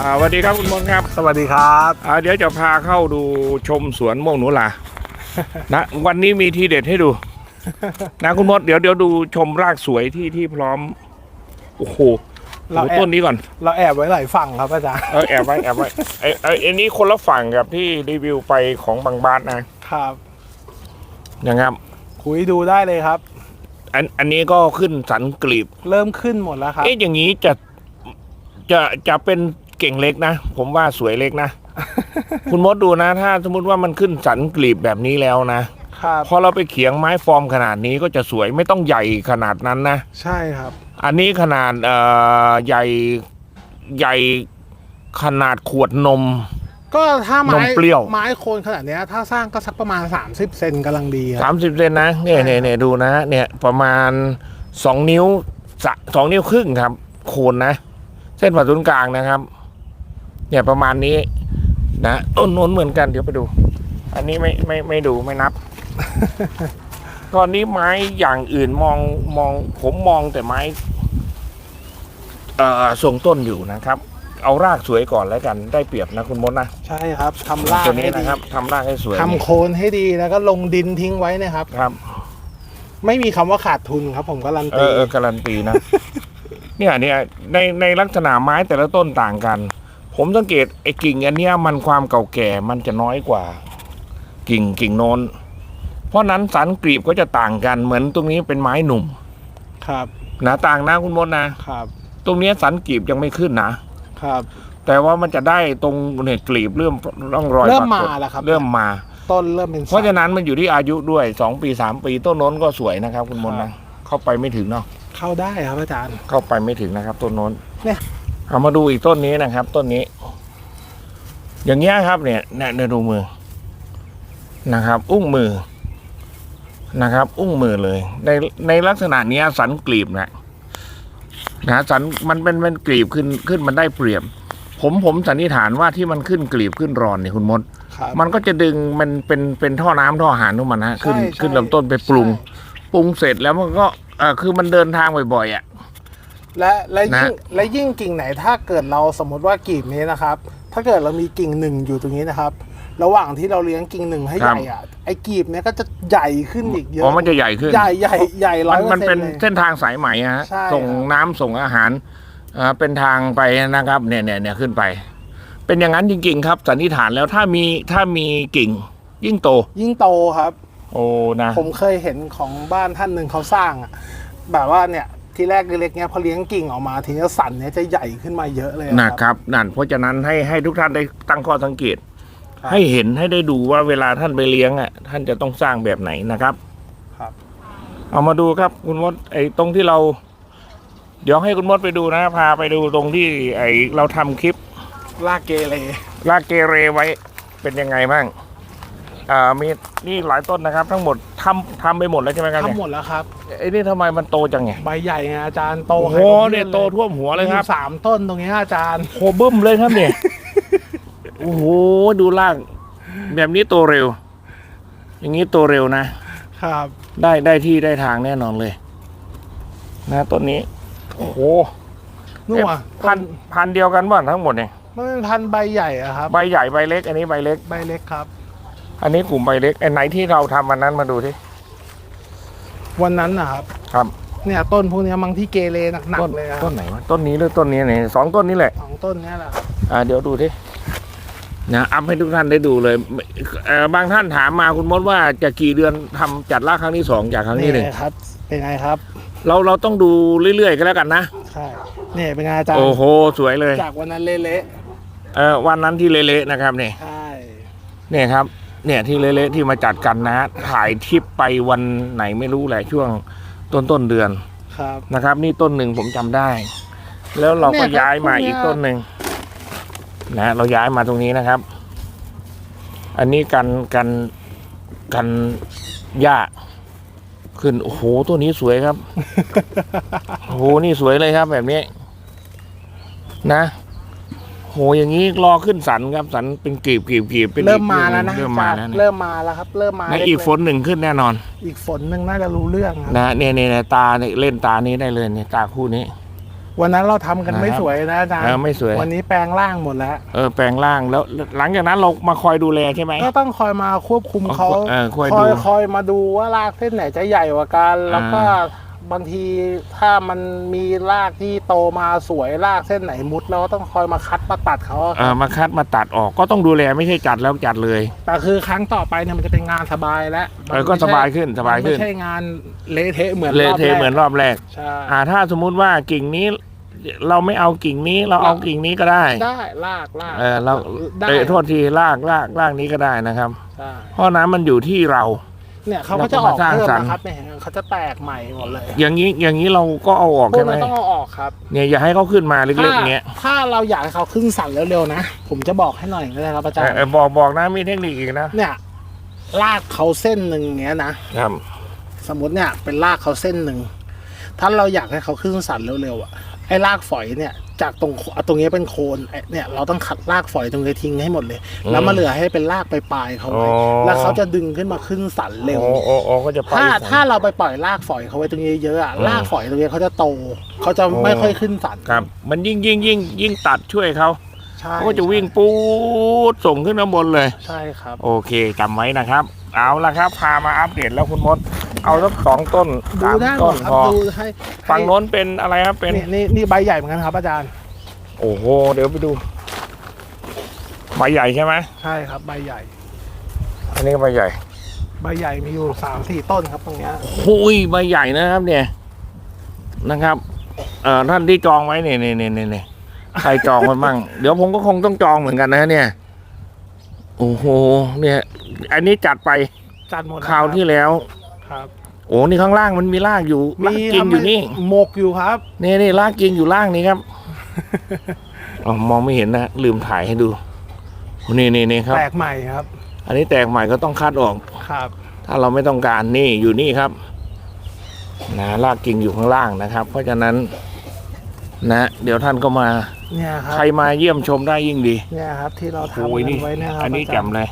อ่าสวัสดีครับคุณมนต์ครับสวัสดีครับอ่าเดี๋ยวจะพาเข้าดูชมสวนม่วงหนูลานะวันนี้มีทีเด็ดให้ดู นะคุณมดเดี๋ยวเดี๋ยวดูชมรากสวยที่ที่พร้อมโอ้โหเราดูแอบต้นนี้ก่อนเราแอบไว้หลายฝั่งครับอาจารย์เออแอบไว้แอบไว้ไอ้ไอ้ไอ้นี้คนละฝั่งกับที่รีวิวไปของบางบาสนะครับนะครับคุยดูได้เลยครับ อันอันนี้ก็ขึ้นสันกลีบ เริ่มขึ้นหมดแล้วครับ เอ๊ะอย่างนี้จะจะจะเป็น เก่งเล็กนะ ผมว่าสวยเล็กนะ คุณมดดูนะ ถ้าสมมติว่ามันขึ้นสันกลีบแบบนี้แล้วนะครับพอเราไปเขียงไม้ฟอร์มขนาดนี้ก็จะสวยไม่ต้องใหญ่ขนาดนั้นนะ ใช่ครับ อันนี้ขนาดเอ่อใหญ่ใหญ่ขนาดขวดนม ก็ถ้าไม้นมเปรี้ยวไม้โคนขนาดเนี้ยถ้าสร้างก็สักประมาณ 30เซนกำลังดีครับ30เซนนะเนี่ยใช่เนี่ยเนี่ยดูนะเนี่ยประมาณ2นิ้วสะสองนิ้วครึ่งครับ โคนนะ เส้นผ่าศูนย์กลางนะครับ เนี่ยประมาณนี้นะต้นโน้นเหมือนกันเดี๋ยวไปดู อันนี้ไม่ไม่ไม่ดูไม่นับ ตอนนี้ไม้อย่างอื่นมองมองผมมองแต่ไม้เอ่อทรงต้นอยู่นะครับ เอารากสวยก่อนแล้วกันได้เปรียบนะคุณมดนะใช่ครับทำรากตัวนี้ให้ดีนะครับทำรากให้สวยทำโคนให้ดีแล้วก็ลงดินทิ้งไว้นะครับ ครับ ไม่มีคำว่าขาดทุนครับ ผมการันเอตี อเออการันตีนะ เนี่ยเนี่ยในในลักษณะไม้แต่ละต้นต่างกัน ผมสังเกตไอ้กิ่งอันเนี้ยมันความเก่าแก่มันจะน้อยกว่า กิ่งกิ่งโน้น เพราะนั้นสันกรีบก็จะต่างกันเหมือนตรงนี้เป็นไม้หนุ่มครับนะต่างนะคุณมดนะครับ ตรงเนี้ยสันกรีบยังไม่ขึ้นนะ ครับ แต่ว่ามันจะได้ตรงเนี่ยกลีบเริ่มร่องรอยเริ่มปกฏมาแล้วครับ เริ่มมา ต้นเริ่มเป็นเพราะฉะนั้นมันอยู่ที่อายุด้วยสองปีสามปีต้นโน้นก็สวยนะครับ คุณมนต์นะเข้าไปไม่ถึงเนาะเข้าได้ครับอาจารย์เข้าไปไม่ถึงนะครับต้นโน้น เนี่ยเอามาดูอีกต้นนี้นะครับ ต้นนี้ อย่างเงี้ยครับเนี่ยเนี่ยเนี่ยดูมือนะครับ อุ้งมือนะครับ อุ้งมือเลย ในในลักษณะเนี้ยสันกลีบนะนะสันมันเป็นเป็นกลีบขึ้นขึ้นมันได้เปรียบ ผมผมสันนิษฐานว่าที่มันขึ้นกลีบขึ้นรอนเนี่ยคุณมดครับมันก็จะดึงมันเป็นเป็นท่อน้ำท่ออาหารของมันฮะขึ้นใช่ใช่ขึ้นลำต้นไปปรุงใช่ปรุงเสร็จแล้วมันก็เออคือมันเดินทางบ่อยๆอะ และและยิ่งนะและยิ่งกิ่งไหนถ้าเกิดเราสมมติว่ากิ่งนี้นะครับ ถ้าเกิดเรามีกิ่งหนึ่งอยู่ตรงนี้นะครับ ระหว่างที่เราเลี้ยงกิ่งหนึ่งให้ใหญ่อะไอ้กีบเนี้ยก็จะใหญ่ขึ้นอีกเยอะอ๋อมันจะใหญ่ขึ้นใหญ่ใหญ่ใหญ่ร้อมัยนเปอมันร์เซ็เป็นนต์เลยเส้นทางสายไหมอะฮะใช่ส่งครับน้ำส่งอาหารอ่าเป็นทางไปนะครับเนี่ยเนี่ยเนี่ยขึ้นไป เป็นอย่างนั้นจริง ๆ ครับ สันนิษฐานแล้วถ้ามีถ้ามีกิ่ง ยิ่งโต ยิ่งโตครับ โอ้นะผมเคยเห็นของบ้านท่านหนึ่งเขาสร้างอะแบบว่าเนี่ย ทีแรกเล็กๆเนี้ยพอเลี้ยงกิ่งออกมาทีนี้สันเนี้ยจะใหญ่ขึ้นมาเยอะเลยนะครับนั่นเพราะฉะนั้นให้ให้ทุกท่านได้ตั้งข้อสังเกตครับให้เห็นให้ได้ดูว่าเวลาท่านไปเลี้ยงอะท่านจะต้องสร้างแบบไหนนะครับ ครับ เอามาดูครับคุณมดไอ้ตรงที่เรา เดี๋ยวให้คุณมดไปดูนะ พาไปดูตรงที่ไอ้เราทำคลิปลากเกเรลากเกเรไว้เป็นยังไงบ้าง อ่ามีนี่หลายต้นนะครับ ทั้งหมดทำทำไปหมดแล้วใช่ไหมครับเนี่ยทำหมดแล้วครับ ไอ้นี่ทำไมมันโตจังไงใบใหญ่ไงอาจารย์โตโอ้โหให้ผมเนี่ยโตท่วมหัวเลยครับมีสามต้นตรงเนี้ยอาจารย์โหบึ้มเลยครับเนี่ย โอ้โห ดูรากแบบนี้โตเร็ว อย่างนี้โตเร็วนะ ครับ ได้ได้ที่ได้ทางแน่นอนเลย นะต้นนี้ โอ้โหนู่นเอ๊ะอะพันพันเดียวกันบ้างทั้งหมดเนี่ย มันเป็นพันธุ์ใบใหญ่อะครับ ใบใหญ่ใบเล็ก อันนี้ใบเล็ก ใบเล็กครับ อันนี้กลุ่มใบเล็กไอ้ไหนที่เราทำวันนั้นมาดูที่วันนั้นนะครับ ครับเนี่ยต้นพวกเนี้ยมังที่เกเรหนักต้นๆเลยอะคต้รับนไหนวะต้นนี้หรือต้นนี้เนี่ยสองต้นนี้แหละ สองต้นเนี้ยแหละครับอ่าเดี๋ยวดูที่นะอัพให้ทุกท่านได้ดูเลยเอ่อบางท่านถามมาคุณมดว่าจะกี่เดือนทำจัดลากครั้งที่สองจากครั้งที่หนึ่งครับ เป็นไงครับเราเราต้องดูเรื่อยๆกันแล้วกันนะใช่เนี่ยเป็นไงอาจารย์โอ้โหสวยเลยจากวันนั้นเละเออวันนั้นที่เละๆนะครับเนี่ย ๆใช่เนี่ยครับ เนี่ยที่เละๆที่มาจัดกันนะถ่ายทริปไปวันไหนไม่รู้แหละช่วงต้นต้นๆเดือนครับ นะครับ นี่ต้นหนึ่งผมจำได้ แล้วเราก็เนี่ยครับย้ายมาพวกเนี้ยอีกต้นหนึ่งนะเราย้ายมาตรงนี้นะครับ อันนี้กันกันกันหญ้าขึ้นโอ้โหตัวนี้สวยครับ โอ้โหนี่สวยเลยครับแบบนี้ นะโห อย่างนี้รอขึ้นสันครับสันเป็นกลีบกลีบกลีบเป็นเริ่มมาแล้วนะเริ่มมาแล้วอาจารย์นะเริ่มมาแล้วครับ เริ่มมานะเล็ๆอีกฝนหนึ่งขึ้นแน่นอน อีกฝนหนึ่งน่าจะรู้เรื่องครับนะเนี่ยเนี่ยเนี่ยตาเนี่ยเล่นตานี้ได้เลยเนี่ยตาคู่นี้ วันนั้นเราทำกันไม่นะครับสวยนะอาจารย์เออไม่สวย วันนี้แปลงร่างหมดแล้ว เออแปลงร่างแล้วหลังจากนั้นเรามาคอยดูแลใช่ไหมก็ต้องคอยมาควบคุมเขาเออคอยคดูอยคอยมาดูว่ารากเส้นไหนจะใหญ่กว่ากันแล้วก็ บางทีถ้ามันมีรากที่โตมาสวยรากเส้นไหนมุดเราก็ต้องคอยมาคัดมาตัดเขาอะเออมาคัดมาตัดออกก็ต้องดูแลไม่ใช่จัดแล้วจัดเลยแต่คือครั้งต่อไปเนี่ยมันจะเป็นงานสบายแล้วเออก็สบายขึ้นสบายขึ้นไม่ใช่งานเละเทะเหมือนเละรอบเทะแรกเหมือนรอบแรก ใช่อ่า ถ้าสมมุติว่ากิ่งนี้ เราไม่เอากิ่งนี้เราเอากิ่งนี้ก็ได้ ได้ลากลากเออเราได้เออโทษทีลากลากลากนี้ก็ได้นะครับ ใช่เพราะน้ำมันอยู่ที่เรา เนี่ยเขาก็จะออกแล้วก็มาสร้างเพิ่มสรรค์นะครับเนี่ยเขาจะแตกใหม่หมดเลย อย่างนี้อย่างนี้เราก็เอาออกพวใช่กไหมนั้นต้องเอาออกครับ เนี่ยอย่าให้เขาขึ้นมาเล็กๆอย่างเงี้ยถ้าถ้าเราอยากให้เขาขึ้นสั่นเร็วๆนะ ผมจะบอกให้หน่อยก็ได้ครับอาจารเออย์เออบอกบอกนะมีเทคนิคอีกนะเนี่ยลากเขาเส้นหนึ่งอย่างเงี้ยนะ ครับสมมติเนี่ยเป็นลากเขาเส้นหนึ่ง ถ้าเราอยากให้เขาขึ้นสันเร็วๆอะไอ้ลากฝอยเนี่ย จากตรงตรงนี้เป็นโคนไอ้เนี่ยเราต้องขัดลากฝอยตรงนี้ทิ้งให้หมดเลย แล้วมาเหลือให้เป็นลากปลายๆเขาไว้อ๋อแล้วเขาจะดึงขึ้นมาขึ้นสันเร็วโอ้โอ้โอ้ก็จะไปถ้าถ้าเราไปปล่อยลากฝอยเขาไว้ตรงนี้เยอะๆอะอืมลากฝอยตรงนี้เขาจะโตเขาจะไม่ค่อยขึ้นสันครับ มันยิ่งยิ่งยิ่งยิ่งตัดช่วยเขาใช่เขาก็จะวิ่งปูดส่งขึ้นข้างบนเลย ใช่ครับ โอเคจำไว้นะครับ เอาละครับ พามาอัปเดตแล้วคุณมด เอาสักสองต้นดูสามได้หมต้ดนครับพอดูให้ฝั่งโน้นเป็นอะไรครับเป็นนี่นี่นี่ใบใหญ่เหมือนกันครับอาจารย์ โอ้โหเดี๋ยวไปดูใบใหญ่ใช่ไหมใช่ครับ ใบใหญ่ อันนี้ก็ใบใหญ่ใบใหญ่มีอยู่สามสี่ต้นครับตรงเนี้ยหุยใบใหญ่นะครับ เนี่ยนะครับ เอ่อท่านที่จองไว้เนี่ยเนี่ยเนี่ยเนี่ยใครจองไว้มั่ง เดี๋ยวผมก็คงต้องจองเหมือนกันนะ เนี่ย โอ้โหเนี่ย อันนี้จัดไปจัดหมดคราวที่แล้ว ครับ โอ้นี่ข้างล่างมันมีรากอยู่รากจริงอยู่นี่หมกอยู่ครับ นี่นี่รากจริงอยู่ล่างนี้ครับอ๋อมองไม่เห็นนะลืมถ่ายให้ดูนี่นี่นี่ครับแปลกใหม่ครับ อันนี้แตกใหม่ก็ต้องคัดออกครับ ถ้าเราไม่ต้องการนี่อยู่นี่ครับ นะรากกิ่งอยู่ข้างล่างนะครับ เพราะฉะนั้น นะ เดี๋ยวท่านก็มาเนี่ยครัใครมาเยี่ยมชมได้ยิ่งดีเนี่ยครับ ที่เราทำโอ้ยกันี่นไว้เนะครับอันนี้าจารย์แจ่มเลย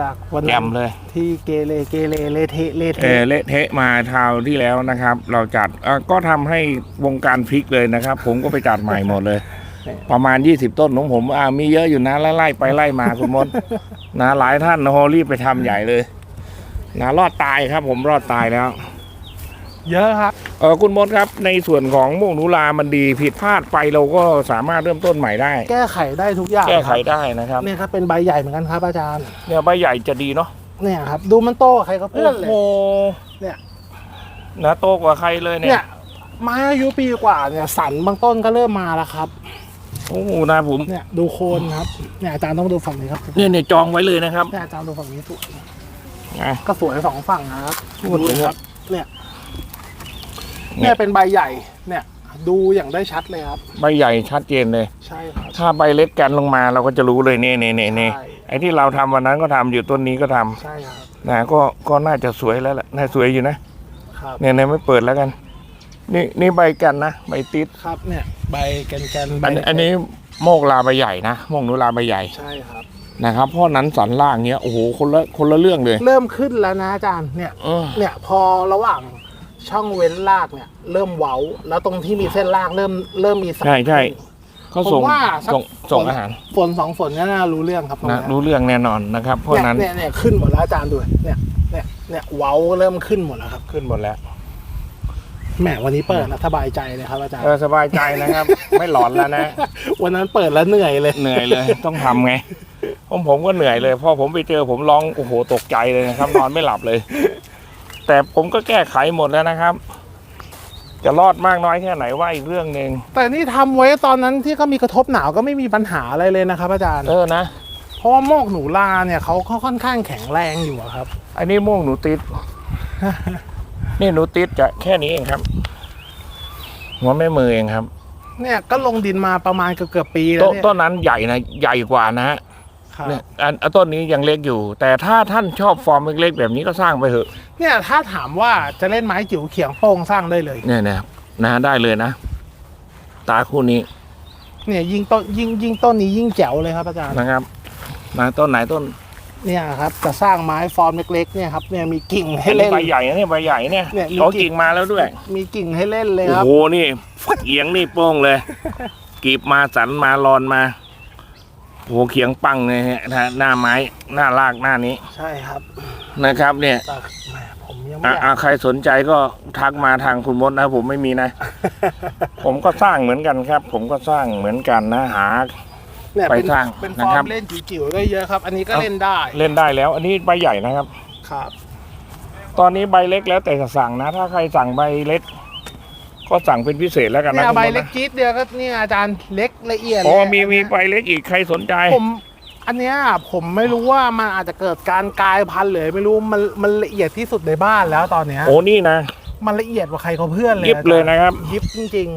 จากวันแจ่นั้นมเลย ที่เกเรเกเรเละเทะเละเอเทะอเละเทะมาคราวที่แล้วนะครับ เราจัดเอ่อก็ทำให้วงการพลิกเลยนะครับ ผมก็ไปจัดใหม่หมดเลย ประมาณ 20 ต้นของผมอ่ามีเยอะอยู่นะไล่ๆไปไล่มาคุณมด นะหลายท่านนะโฮรีบไปทำใหญ่เลย นะรอดตายครับผมรอดตายแล้ว เยอะครับเออคุณมดครับในส่วนของม่วงหนูลามันดีผิดพลาดไปเราก็สามารถเริ่มต้นใหม่ได้ แก้ไขได้ทุกอย่างแก้ไขครับได้นะครับเนี่ยครับเป็นใบใหญ่เหมือนกันครับอาจารย์ เนี่ยใบใหญ่จะดีเนาะเนี่ยครับ ดูมันโตกว่าใครเขาพูโอ้ดเลยโหเนี่ย นะโตกว่าใครเลยเนี่เนี่ยยไม้อายุปีกว่าเนี่ยสันบางต้นก็เริ่มมาแล้วครับ โอ้โหนะผมเนี่ยดูโคนครับเนี่ยอาจารย์ต้องดูฝั่งนี้ครับเนี่ยเนี่ยจองไว้เลยนะครับเนี่ยอาจารย์ดูฝั่งนี้สวยอะก็สวยสองฝั่งนะครับพูดเลยครับเนี่ย เนี่ยเนี่ยเป็นใบใหญ่เนี่ย ดูอย่างได้ชัดเลยครับ ใบใหญ่ชัดเจนเลย ใช่ครับ ถ้าใบเล็กกันลงมาเราก็จะรู้เลยเนี่ยเนี่ยเนี่ยเนี่ยใช่ ไอ้ที่เราทำวันนั้นก็ทำอยู่ต้นนี้ก็ทำใช่ครับนะก็ก็น่าจะสวยแล้วแหละน่าสวยอยู่นะครับ เนี่ยเนี่ยไม่เปิดแล้วกัน นี่นี่ใบกันนะใบติดครับเนี่ยใบแกนแกนๆใบอันอันนี้โมกลาใบใหญ่นะโมกนุลาใบใหญ่ใช่ครับ นะครับเพราะนั้นสันล่างเนี้ยโอ้โหคนละคนละเรื่องเลยเริ่มขึ้นแล้วนะอาจารย์เนี่ย เออเนี่ยพอระหว่าง ช่องเว้นรากเนี่ย เริ่มเว้า แล้วตรงที่มีเส้นรากเริ่มเริ่มมีสันใช่ใช่เขาส่งผมว่าสัก ส่งส่งอาหารฝนสองฝนก็น่ารู้เรื่องครับตรงนะเนี้ยรู้เรื่องแน่นอนนะครับ เพราะเนี่ยนั้นเนี่ยเนี่ยขึ้นหมดแล้วอาจารย์ดูเนี่ยเนี่ยเนี่ยเว้าเริ่มขึ้นหมดแล้วครับขึ้นหมดแล้วแหมวันนี้เปิดแล้วสบายใจเลยครับอาจารย์ เออสบายใจนะครับ ไม่หลอนแล้วนะ วันนั้นเปิดแล้วเหนื่อยเลย เหนื่อยเลย ต้องทำไงผมผมก็เหนื่อยเลยพอผมไปเจอผมร้องโอ้โหตกใจเลยนะครับ นอนไม่หลับเลย แต่ผมก็แก้ไขหมดแล้วนะครับ จะรอดมากน้อยแค่ไหนว่าอีกเรื่องหนึ่งแต่นี่ทำไว้ตอนนั้นที่เขามีกระทบหนาวก็ไม่มีปัญหาอะไรเลยนะครับ อาจารย์ เออนะ เพราะว่าโมกหนูลาเนี่ยเขาเขาค่อนข้างแข็งแรงอยู่อะครับ อันนี้ม่วงหนูติด นี่หนูติดจะแค่นี้เองครับ หัวแม่มือเองครับเนี่ยก็ลงดินมาประมาณเกือบเกือบๆปีแล้ต้วนเนี่ยต้นนั้นใหญ่นะใหญ่กว่านะฮะครับ เนี่ยอันอันต้นนี้ยังเล็กอยู่ แต่ถ้าท่านชอบฟอร์มเล็กๆแบบนี้ก็สร้างไปเถอะเนี่ยถ้าถามว่าจะเล่นไม้จิ๋วเขียงโป้งสร้างได้เลยเนี่ยเนี่ยนะได้เลยนะ ตาคู่นี้ เนี่ยยิ่งต้นยิ่งยิ่งต้นนี้ยิ่งแจ๋วเลยครับอาจารย์นะครับนะต้นไหนต้น เนี่ยครับจะสร้างไม้ฟอร์มเล็กๆเนี่ยครับเนี่ยมีกิ่งให้อันนี้เล่นใบใหญ่นะเนี่ยใบใหญ่เนี่ยเนี่ยมีเขากิ่งกิ่งมาแล้วด้วย มีกิ่งให้เล่นเลยโอ้ครับโหนี่เอียงนี่โป้งเลยกรีบมาสันมารอนมา โอ้โหเขียงปังเลยเนี่ยนะหน้าไม้ หน้ารากหน้านี้ใช่ครับนะครับ เนี่ยแต่แหมผมยังไม่อะอยากอะใครสนใจก็ทักมาทางคุณมดนะ ผมไม่มีนะ ผมก็สร้างเหมือนกันครับ ผมก็สร้างเหมือนกันนะหา เนี่ยไปเป็นสร้างเป็นฟนะอครัร์บ มเล่นจิ๋วๆได้เยอะครับ อันนี้ก็เล่นได้เล่นได้แล้ว อันนี้ใบใหญ่นะครับ ครับ ตอนนี้ใบเล็กแล้วแต่จะสั่งนะ ถ้าใครสั่งใบเล็ก ก็สั่งเป็นพิเศษแล้วกันนะเนี่ยคุณใบมดเล็กนะจี๊ดเดียวก็เนี่ยอาจารย์เล็กละเอียดอ๋อเลยมีมีอันใบเนี้ยเล็กอีกใครสนใจ ผม อันเนี้ยผมไม่รู้ว่ามันอาจจะเกิดการกลายพันธุ์เลยไม่รู้มันมันละเอียดที่สุดในบ้านแล้วตอนเนี้ยโอ้นี่นะ มันละเอียดกว่าใครเขาเพื่อนเลยยิบเลยนะครับ ยิบจริง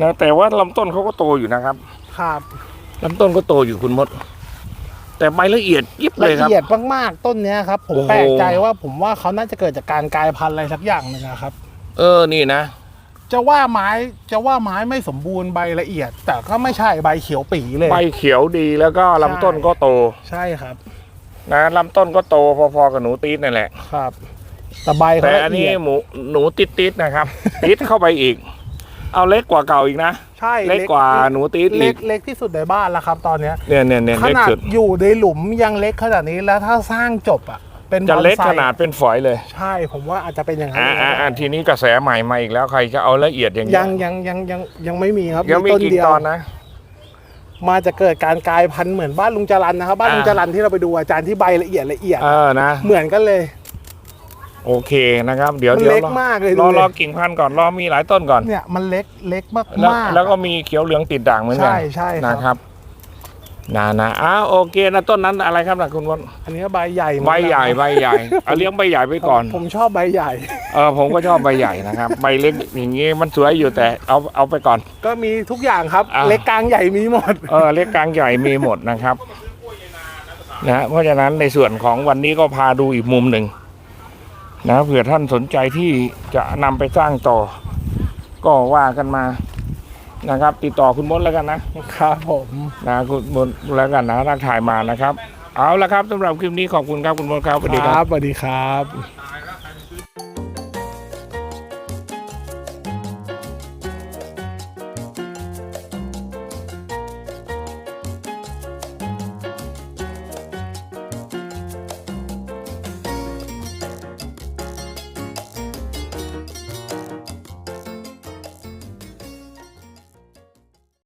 นะแต่ว่าลำต้นเขาก็โตอยู่นะครับๆครับลำต้นก็โตอยู่คุณมด แต่ใบละเอียดยิบเลละยครับ เอียดมากๆต้นเนี้ยครับ ผมโอ้โห แปลกใจว่าผมว่าเขาน่าจะเกิดจากการกลายพันธุ์อะไรสักอย่างหนึงนะครับ เออนี่นะ จะว่าไม้จะว่าไม้ไม่สมบูรณ์ใบละเอียด แต่ก็ไม่ใช่ใบเขียวปีเลย ใบเขียวดีแล้วก็ลำต้นก็โต ใช่ครับ นะลำต้นก็โตพอๆกับหนูตีดนั่นแหละครับแต่ใบเขาแต่ละอันเอีนี้ยดหมูหนูติดติดๆนะครับ ติดเข้าไปอีก เอาเล็กกว่าเก่าอีกนะใช่เล็กกว่าหนูติดเล็อีกกเล็กที่สุดในบ้านแล้วครับ ตอนเนี้ยเนี่ยเนี่ยเนี่ยขเล็กนาดสุดอยู่ในหลุมยังเล็กขนาดนี้แล้วถ้าสร้างจบอะ เป็นจะเล็กบอไซขนาดเป็นฝอยเลย ใช่ผมว่าอาจจะเป็นอย่างนั้นอ่าอ่าอ่าทีนี้กระแสใหม่มาอีกแล้วใครจะเอาละเอียดอย่างนี้ยังยังยังยังยังไม่มีครับยังมีต้นกี่เดียวตอนนะมาจะเกิดการกลายพันธุ์เหมือนบ้านลุงจรันนะครับ บ้านอ่าลุงจรันที่เราไปดูอาจารย์ที่ใบละเอียดละเอียดเออนะเหมือนกันเลย โอเคนะครับ เดี๋ยวมันเดี๋ยวเล็กรอมากเลยรดูอเลรอยกิ่งพันธุ์ก่อนรอมีหลายต้นก่อนเนี่ยมันเล็กเล็กมากแล้วมากแล้วก็มีเขียวเหลืองติดด่างเหมือนกัใช่ใช่ครับนะครับ นะนะอ้าวโอเคนะต้นนั้นอะไรครับนะคุณวันอันนี้ก็ใบใหญ่เหมือนใบกันใหญ่ใบใหญ่เอาเลี้ยงใบใหญ่ไปก่อน ผมชอบใบใหญ่ เออผมก็ชอบใบใหญ่นะครับ ใบเล็กอย่างงี้มันสวยอยู่แต่เอาเอาไปก่อน ก็มีทุกอย่างครับ อ่าเล็กกลางใหญ่มีหมด เออเล็กกลางใหญ่มีหมดนะครับนะเพราะฉะนั้นในส่วนของวันนี้ก็พาดูอีกมุมหนึ่งนะเผื่อท่านสนใจที่จะนำไปสร้างต่อ ก็ว่ากันมา นะครับ ติดต่อคุณมดแล้วกันนะครับผมนะคุณมดแล้วกันนะรักถ่ายมานะครับ เอาละครับสำหรับคลิปนี้ขอบคุณครับคุณมดครับสวัสดีครับสวัสดีครับ